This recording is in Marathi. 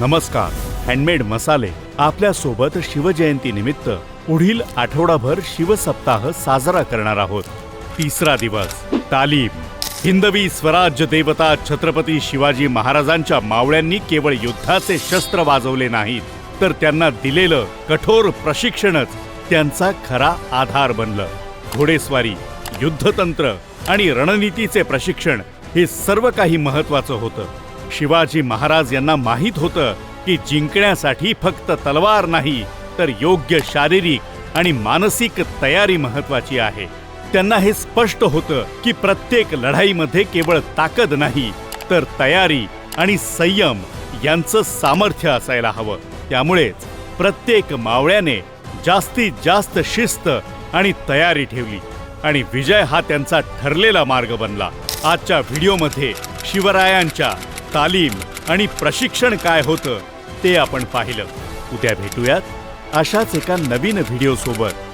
नमस्कार. हँडमेड मसाले आपल्यासोबत शिवजयंती निमित्त पुढील आठवडाभर शिवसप्ताह साजरा करणार आहोत. तिसरा दिवस तालीम. हिंदवी स्वराज्य देवता छत्रपती शिवाजी महाराजांच्या मावळ्यांनी केवळ युद्धाचे शस्त्र वाजवले नाहीत तर त्यांना दिलेलं कठोर प्रशिक्षणच त्यांचा खरा आधार बनलं. घोडेस्वारी युद्धतंत्र आणि रणनीतीचे प्रशिक्षण हे सर्व काही महत्वाचं होतं. शिवाजी महाराज यांना माहीत होतं की जिंकण्यासाठी फक्त तलवार नाही तर योग्य शारीरिक आणि मानसिक तयारी महत्वाची आहे. त्यांना हे स्पष्ट होतं की प्रत्येक लढाईमध्ये केवळ ताकद नाही तर तयारी आणि संयम यांचं सामर्थ्य असायला हवं. त्यामुळेच प्रत्येक मावळ्याने जास्तीत जास्त शिस्त आणि तयारी ठेवली आणि विजय हा त्यांचा ठरलेला मार्ग बनला. आजच्या व्हिडिओमध्ये शिवरायांच्या तालीम आणि प्रशिक्षण काय होतं ते आपण पाहिलं. उद्या भेटूयात अशाच एका नवीन व्हिडिओसोबत